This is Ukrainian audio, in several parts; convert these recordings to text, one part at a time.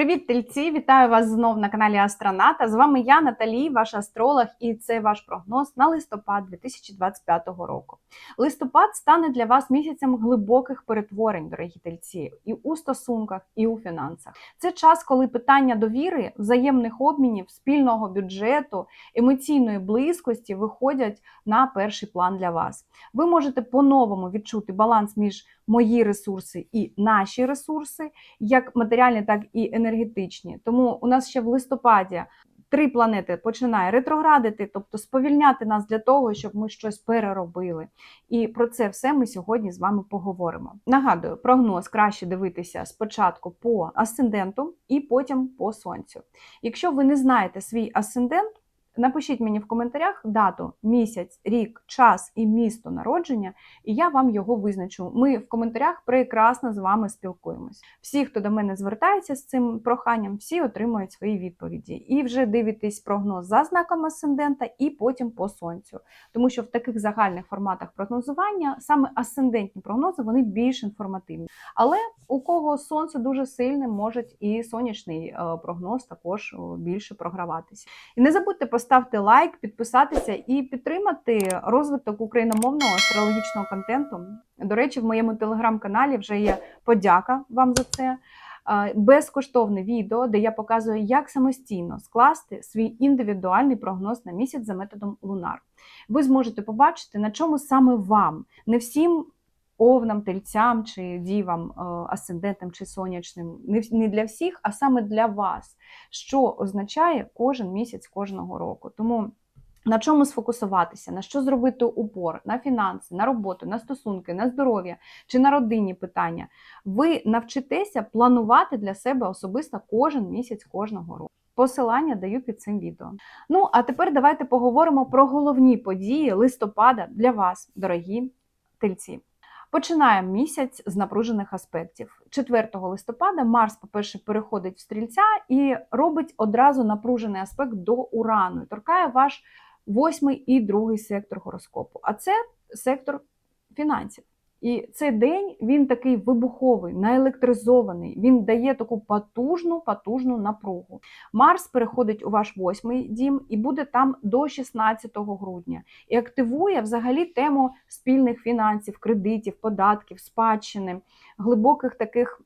Привіт, тельці! Вітаю вас знов на каналі Астроната. З вами я, Наталі, ваш астролог, і це ваш прогноз на листопад 2025 року. Листопад стане для вас місяцем глибоких перетворень, дорогі тельці, і у стосунках, і у фінансах. Це час, коли питання довіри, взаємних обмінів, спільного бюджету, емоційної близькості виходять на перший план для вас. Ви можете по-новому відчути баланс між мої ресурси і наші ресурси, як матеріальні, так і енергетичні. Тому у нас ще в листопаді три планети починає ретроградити, тобто сповільняти нас для того, щоб ми щось переробили. І про це все ми сьогодні з вами поговоримо. Нагадую, прогноз краще дивитися спочатку по асценденту і потім по сонцю. Якщо ви не знаєте свій асцендент, Напишіть мені в коментарях дату, місяць, рік, час і місто народження, і я вам його визначу. Ми в коментарях прекрасно з вами спілкуємось. Всі, хто до мене звертається з цим проханням, всі отримують свої відповіді. І вже дивитесь прогноз за знаком асцендента і потім по сонцю. Тому що в таких загальних форматах прогнозування саме асцендентні прогнози вони більш інформативні. Але у кого сонце дуже сильне, може і сонячний е, прогноз також більше програватися. І не забудьте поставити лайк, підписатися і підтримати розвиток україномовного астрологічного контенту. До речі, в моєму телеграм-каналі вже є подяка вам за це. Безкоштовне відео, де я показую, як самостійно скласти свій індивідуальний прогноз на місяць за методом Лунар. Ви зможете побачити, на чому саме вам не всім овнам, тельцям чи дівам, е, асцендентам чи сонячним, не для всіх, а саме для вас, що означає кожен місяць кожного року. Тому на чому сфокусуватися, на що зробити упор, на фінанси, на роботу, на стосунки, на здоров'я чи на родинні питання. Ви навчитеся планувати для себе особисто кожен місяць кожного року. Посилання даю під цим відео. Ну, а тепер давайте поговоримо про головні події листопада для вас, дорогі тельці. Починаємо місяць з напружених аспектів. 4 листопада Марс, по-перше, переходить в стрільця і робить одразу напружений аспект до Урану. Торкає ваш восьмий і другий сектор гороскопу. А це сектор фінансів. І цей день він такий вибуховий, наелектризований. Він дає таку потужну, потужну напругу. Марс переходить у ваш восьмий дім і буде там до 16 грудня. І активує взагалі тему спільних фінансів, кредитів, податків, спадщини, глибоких таких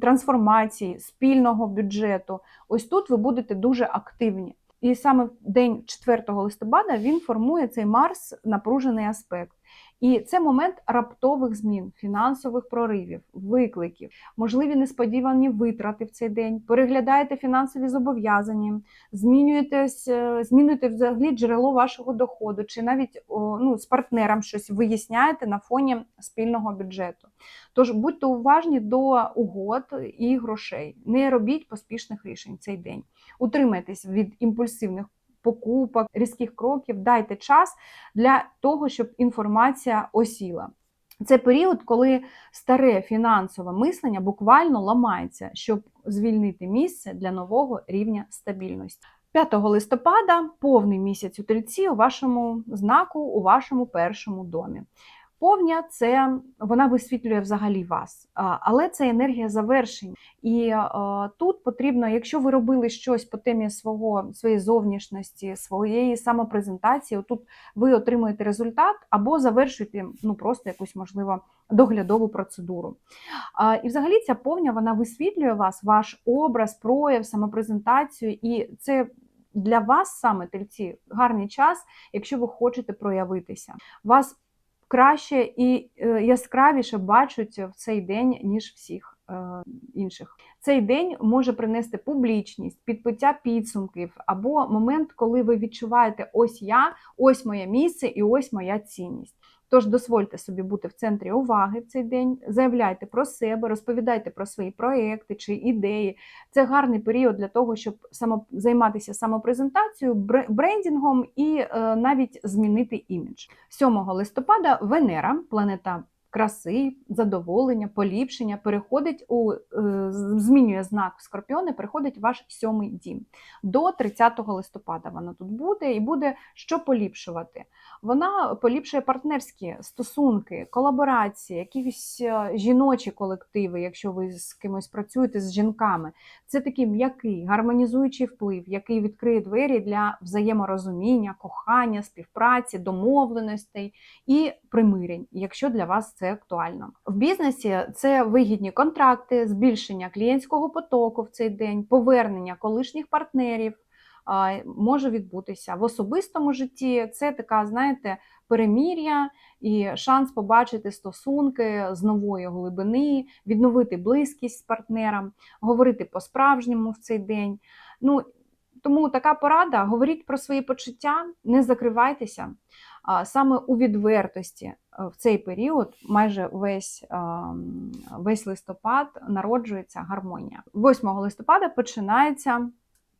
трансформацій, спільного бюджету. Ось тут ви будете дуже активні. І саме в день 4 листопада він формує цей Марс напружений аспект. І це момент раптових змін, фінансових проривів, викликів, можливі несподівані витрати в цей день. Переглядаєте фінансові зобов'язання, змінюєтесь, е, змінюєте взагалі джерело вашого доходу, чи навіть ну, з партнером щось виясняєте на фоні спільного бюджету. Тож будьте уважні до угод і грошей. Не робіть поспішних рішень цей день. Утримайтесь від імпульсивних покупок, різких кроків, дайте час для того, щоб інформація осіла. Це період, коли старе фінансове мислення буквально ламається, щоб звільнити місце для нового рівня стабільності. 5 листопада повний місяць у тельці у вашому знаку, у вашому першому домі. Повня це вона висвітлює взагалі вас, але це енергія завершень. І тут потрібно, якщо ви робили щось по темі свого своєї зовнішності, своєї самопрезентації, тут ви отримуєте результат або завершуєте ну просто якусь можливо доглядову процедуру. І взагалі ця повня вона висвітлює вас, ваш образ, прояв, самопрезентацію, і це. Для вас саме тельці гарний час, якщо ви хочете проявитися. Вас краще і е, яскравіше бачать в цей день, ніж всіх е, інших. Цей день може принести публічність, підпиття підсумків або момент, коли ви відчуваєте, ось я, ось моє місце і ось моя цінність. Тож дозвольте собі бути в центрі уваги в цей день, заявляйте про себе, розповідайте про свої проекти чи ідеї. Це гарний період для того, щоб само, займатися самопрезентацією, брендінгом і е, навіть змінити імідж. 7 листопада Венера, планета краси, задоволення, поліпшення переходить у е, змінює знак скорпіони, переходить в ваш сьомий дім. До 30 листопада вона тут буде і буде що поліпшувати. Вона поліпшує партнерські стосунки, колаборації, якісь е, жіночі колективи, якщо ви з кимось працюєте з жінками. Це такий м'який, гармонізуючий вплив, який відкриє двері для взаєморозуміння, кохання, співпраці, домовленостей і примирень, якщо для вас це актуально. В бізнесі це вигідні контракти, збільшення клієнтського потоку в цей день, повернення колишніх партнерів. Може відбутися в особистому житті. Це така, знаєте, перемір'я і шанс побачити стосунки з нової глибини, відновити близькість з партнером, говорити по-справжньому в цей день. Ну тому така порада: говоріть про свої почуття, не закривайтеся. Саме у відвертості е, в цей період, майже весь, ем, весь листопад, народжується гармонія. 8 листопада починається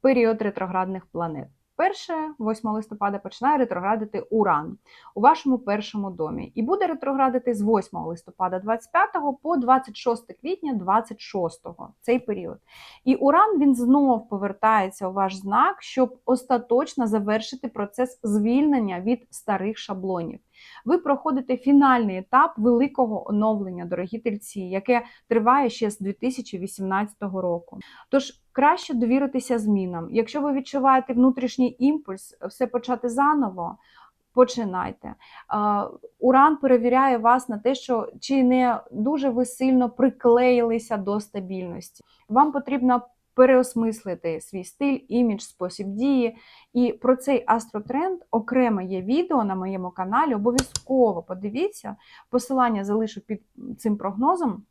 період ретроградних планет. Перше, 8 листопада, починає ретроградити Уран у вашому першому домі. І буде ретроградити з 8 листопада 25 по 26 квітня 26 цей період. І Уран він знов повертається у ваш знак, щоб остаточно завершити процес звільнення від старих шаблонів. Ви проходите фінальний етап великого оновлення, дорогі тельці, яке триває ще з 2018 року. Тож краще довіритися змінам. Якщо ви відчуваєте внутрішній імпульс, все почати заново. Починайте. Уран перевіряє вас на те, що чи не дуже ви сильно приклеїлися до стабільності. Вам потрібно переосмислити свій стиль, імідж, спосіб дії. І про цей астротренд окремо є відео на моєму каналі. Обов'язково подивіться. Посилання залишу під цим прогнозом.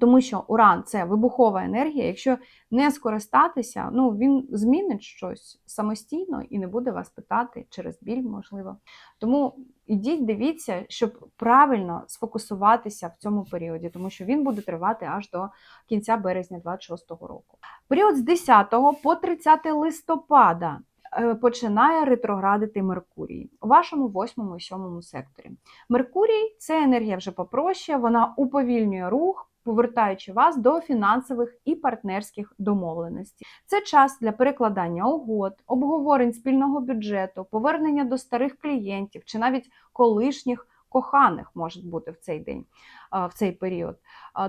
Тому що уран це вибухова енергія. Якщо не скористатися, ну він змінить щось самостійно і не буде вас питати через біль, можливо. Тому ідіть, дивіться, щоб правильно сфокусуватися в цьому періоді, тому що він буде тривати аж до кінця березня 26-го року. Період з 10 по 30 листопада е, починає ретроградити Меркурій у вашому 8 і 7 секторі. Меркурій це енергія вже попроще, вона уповільнює рух. Повертаючи вас до фінансових і партнерських домовленостей. Це час для перекладання угод, обговорень спільного бюджету, повернення до старих клієнтів чи навіть колишніх коханих може бути в цей день, в цей період.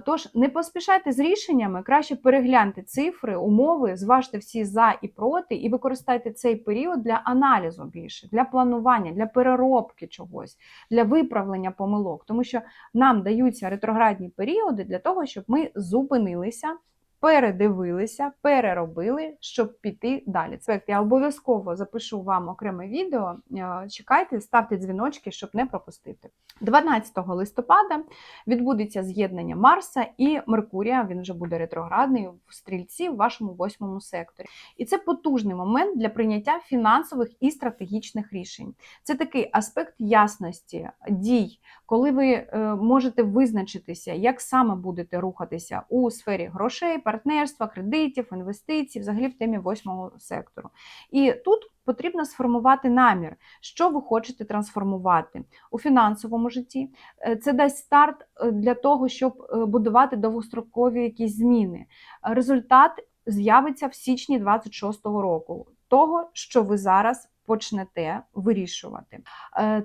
Тож не поспішайте з рішеннями, краще перегляньте цифри, умови, зважте всі за і проти, і використайте цей період для аналізу більше, для планування, для переробки чогось, для виправлення помилок, тому що нам даються ретроградні періоди для того, щоб ми зупинилися. Передивилися, переробили, щоб піти далі. Це я обов'язково запишу вам окреме відео. Е, Чекайте, ставте дзвіночки, щоб не пропустити. 12 листопада відбудеться з'єднання Марса і Меркурія. Він вже буде ретроградний в стрільці в вашому восьмому секторі. І це потужний момент для прийняття фінансових і стратегічних рішень. Це такий аспект ясності, дій, коли ви е, можете визначитися, як саме будете рухатися у сфері грошей, партнерства, кредитів, інвестицій, взагалі в темі восьмого сектору. І тут потрібно сформувати намір, що ви хочете трансформувати у фінансовому житті. Е, Це дасть старт е, для того, щоб е, будувати довгострокові якісь зміни. Результат з'явиться в січні 26-го року, того, що ви зараз почнете вирішувати.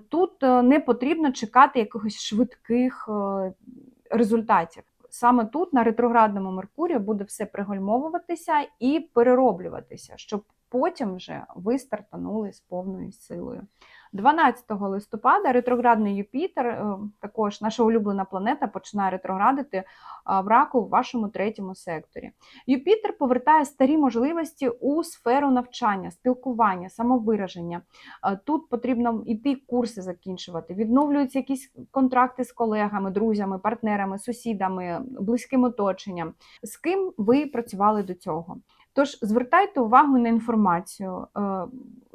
Тут не потрібно чекати якихось швидких результатів. Саме тут, на ретроградному Меркурію, буде все пригальмовуватися і перероблюватися, щоб потім вже ви стартанули з повною силою. 12 листопада ретроградний Юпітер, е, також наша улюблена планета, починає ретроградити в раку в вашому третьому секторі. Юпітер повертає старі можливості у сферу навчання, спілкування, самовираження. Е, Тут потрібно йти курси закінчувати, відновлюються якісь контракти з колегами, друзями, партнерами, сусідами, близьким оточенням, з ким ви працювали до цього. Тож звертайте увагу на інформацію. Е,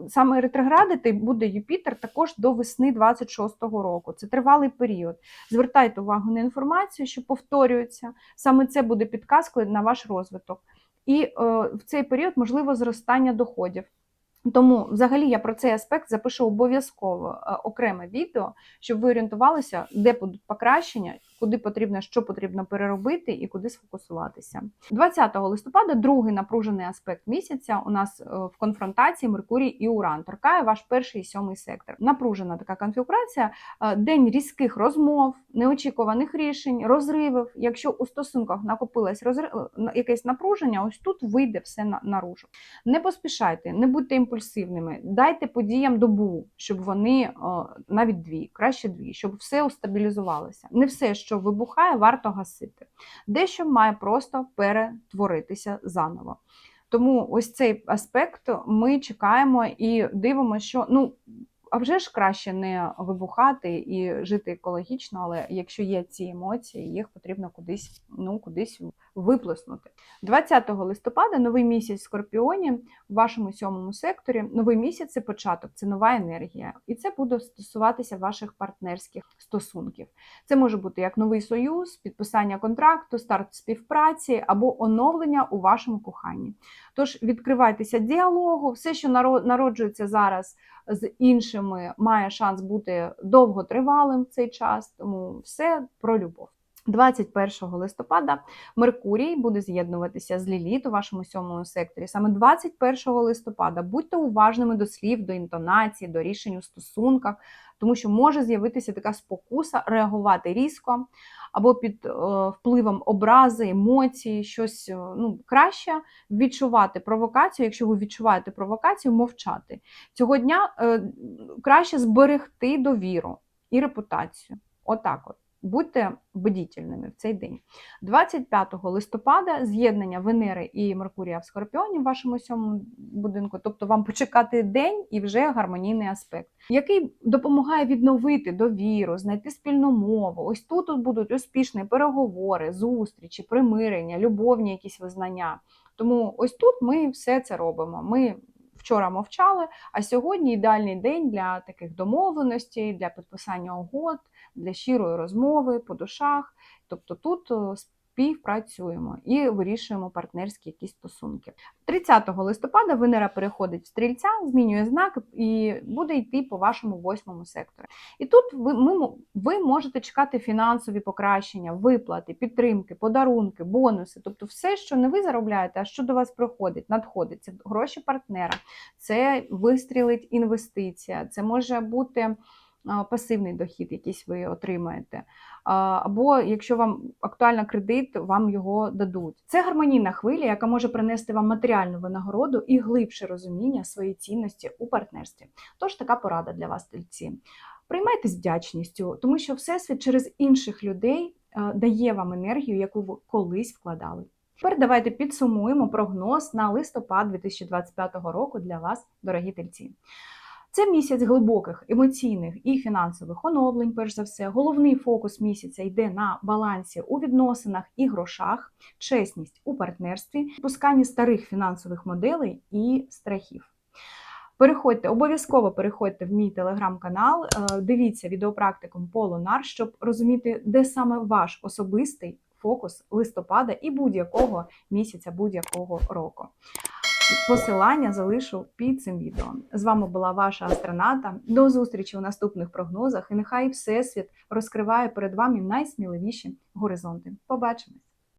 Саме ретроградити буде Юпітер також до весни 26-го року. Це тривалий період. Звертайте увагу на інформацію, що повторюється. Саме це буде підказкою на ваш розвиток. І е, в цей період можливо зростання доходів. Тому, взагалі, я про цей аспект запишу обов'язково е, окреме відео, щоб ви орієнтувалися, де будуть покращення, куди потрібно, що потрібно переробити і куди сфокусуватися. 20 листопада другий напружений аспект місяця у нас е, в конфронтації Меркурій і Уран торкає ваш перший і сьомий сектор. Напружена така конфігурація, е, день різких розмов, неочікуваних рішень, розривів. Якщо у стосунках накопилось розрив, е, якесь напруження, ось тут вийде все на- наружу. Не поспішайте, не будьте імпульсивними, дайте подіям добу, щоб вони навіть дві, краще дві, щоб все устабілізувалося. Не все, що вибухає, варто гасити. Дещо має просто перетворитися заново. Тому ось цей аспект ми чекаємо і дивимося, що ну. А вже ж краще не вибухати і жити екологічно, але якщо є ці емоції, їх потрібно кудись, ну, кудись виплеснути. 20 листопада новий місяць в Скорпіоні в вашому сьомому секторі. Новий місяць це початок, це нова енергія, і це буде стосуватися ваших партнерських стосунків. Це може бути як новий союз, підписання контракту, старт співпраці або оновлення у вашому коханні. Тож відкривайтеся діалогу, все, що наро- народжується зараз з іншими, має шанс бути довготривалим в цей час, тому все про любов. 21 листопада Меркурій буде з'єднуватися з Ліліт у вашому сьомому секторі. Саме 21 листопада будьте уважними до слів, до інтонації, до рішень у стосунках, тому що може з'явитися така спокуса реагувати різко або під е, впливом образи, емоцій, щось е, ну, краще відчувати провокацію. Якщо ви відчуваєте провокацію, мовчати. Цього дня е, краще зберегти довіру і репутацію. Отак от. Будьте бдітельними в цей день. 25 листопада з'єднання Венери і Меркурія в Скорпіоні в вашому сьомому будинку, тобто вам почекати день і вже гармонійний аспект, який допомагає відновити довіру, знайти спільну мову. Ось тут будуть успішні переговори, зустрічі, примирення, любовні якісь визнання. Тому ось тут ми все це робимо. Ми вчора мовчали, а сьогодні ідеальний день для таких домовленостей, для підписання угод, для щирої розмови по душах. Тобто тут е, співпрацюємо і вирішуємо партнерські якісь стосунки. 30 листопада Венера переходить в стрільця, змінює знак і буде йти по вашому восьмому секторі. І тут ви, ми, ви можете чекати фінансові покращення, виплати, підтримки, подарунки, бонуси, тобто все, що не ви заробляєте, а що до вас приходить, надходить. Це гроші партнера, це вистрілить інвестиція, це може бути пасивний дохід, якийсь ви отримаєте. Або якщо вам актуально кредит, вам його дадуть. Це гармонійна хвиля, яка може принести вам матеріальну винагороду і глибше розуміння своєї цінності у партнерстві. Тож така порада для вас, тельці. Приймайте з вдячністю, тому що Всесвіт через інших людей дає вам енергію, яку ви колись вкладали. Тепер давайте підсумуємо прогноз на листопад 2025 року для вас, дорогі тельці. Це місяць глибоких емоційних і фінансових оновлень. Перш за все, головний фокус місяця йде на балансі у відносинах і грошах, чесність у партнерстві, пусканні старих фінансових моделей і страхів. Переходьте, обов'язково переходьте в мій телеграм-канал, е, дивіться відеопрактикум по Лунар, щоб розуміти, де саме ваш особистий фокус листопада і будь-якого місяця, будь-якого року. Посилання залишу під цим відео. З вами була ваша астроната. До зустрічі у наступних прогнозах. І нехай Всесвіт розкриває перед вами найсміливіші горизонти. Побачимось!